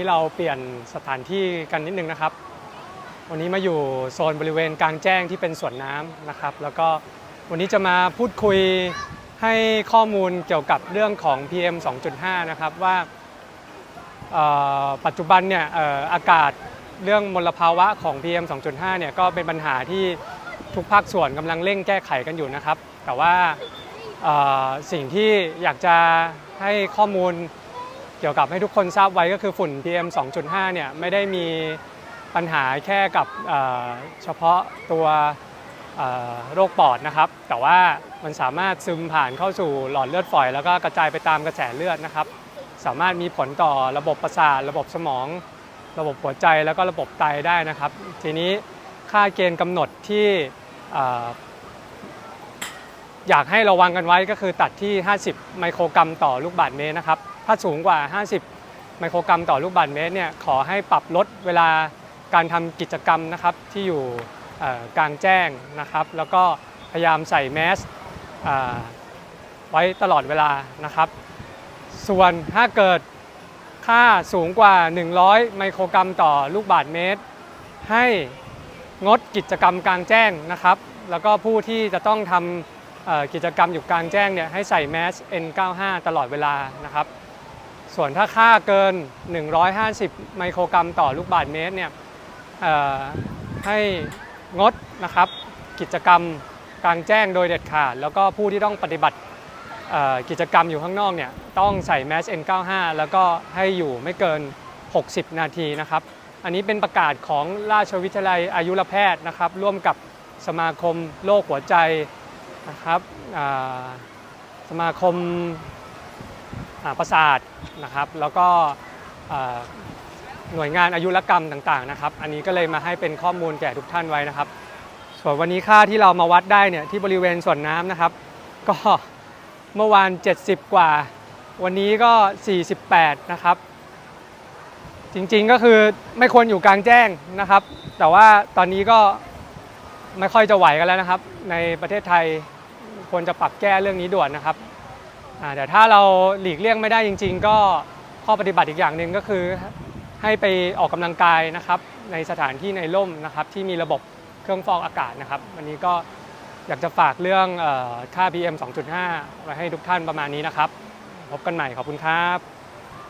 ที่เราเปลี่ยนสถานที่กันนิดนึงนะครับ วันนี้มาอยู่โซนบริเวณกลางแจ้งที่เป็นสวนน้ำนะครับ แล้วก็วันนี้จะมาพูดคุยให้ข้อมูลเกี่ยวกับเรื่องของ PM 2.5 นะครับว่าปัจจุบันเนี่ยอออากาศเรื่องมลภาวะของ PM 2.5 เนี่ยก็เป็นปัญหาที่ทุกภาคส่วนกำลังเร่งแก้ไขกันอยู่นะครับ แต่ว่าสิ่งที่อยากจะให้ข้อมูล เกี่ยวกับให้ทุกคนทราบไว้ก็คือฝุ่น PM 2.5 เนี่ยไม่ได้มีปัญหาแค่กับเฉพาะตัวโรคปอดนะครับ แต่ว่ามันสามารถซึมผ่านเข้าสู่หลอดเลือดฝอย แล้วก็กระจายไปตามกระแสเลือดนะครับ สามารถมีผลต่อระบบประสาท ระบบสมอง ระบบหัวใจแล้วก็ระบบไตได้นะครับ ทีนี้ค่าเกณฑ์กำหนดที่ อยากให้ระวังกันไว้ก็คือตัดที่ 50 ไมโครกรัมต่อลูกบาศก์เมตรนะครับ ถ้าสูงกว่า 50 ไมโครกรัมต่อลูกบาศก์เมตรเนี่ยขอให้ปรับลดเวลาการทำกิจกรรมนะครับที่อยู่กลางแจ้งนะครับ แล้วก็พยายามใส่แมสไว้ตลอดเวลานะครับ ส่วนถ้าเกิดค่าสูงกว่า 100 ไมโครกรัมต่อลูกบาศก์เมตร ให้งดกิจกรรมกลางแจ้งนะครับ แล้วก็ผู้ที่จะต้องทำ กิจกรรมอยู่กลางแจ้งเนี่ยให้ใส่แมส N95 ตลอดเวลานะครับ ส่วนถ้าค่าเกิน 150 ไมโครกรัมต่อลูกบาศก์เมตรเนี่ยให้งดนะครับกิจกรรมกลางแจ้งโดยเด็ดขาด แล้วก็ผู้ที่ต้องปฏิบัติกิจกรรมอยู่ข้างนอกเนี่ยต้องใส่แมส N95 แล้วก็ให้อยู่ไม่เกิน 60 นาทีนะครับ อันนี้เป็นประกาศของราชวิทยาลัยอายุรแพทย์นะครับ ร่วมกับสมาคมโรคหัวใจ นะครับสมาคมอ่าประสาทนะครับ แล้วก็หน่วยงานอายุรกรรมต่างๆนะครับ อันนี้ก็เลยมาให้เป็นข้อมูลแก่ทุกท่านไว้นะครับ ส่วนวันนี้ค่าที่เรามาวัดได้เนี่ยที่บริเวณส่วนน้ำนะครับ ก็เมื่อวาน 70 กว่า วันนี้ก็ 48 นะครับ จริงๆก็คือไม่ควรอยู่กลางแจ้งนะครับ แต่ว่าตอนนี้ก็ ไม่ค่อยจะไหวกันแล้วนะครับ ในประเทศไทยควรจะปรับแก้เรื่องนี้ด่วนนะครับแต่ถ้าเราหลีกเลี่ยงไม่ได้จริง ๆ ก็ข้อปฏิบัติอีกอย่างหนึ่งก็คือ ให้ไปออกกำลังกายนะครับ ในสถานที่ในร่มนะครับ ที่มีระบบเครื่องฟอกอากาศนะครับ วันนี้ก็อยากจะฝากเรื่องเออค่า PM 2.5 ไว้ให้ทุกท่านประมาณนี้นะครับ พบกันใหม่ขอบคุณครับ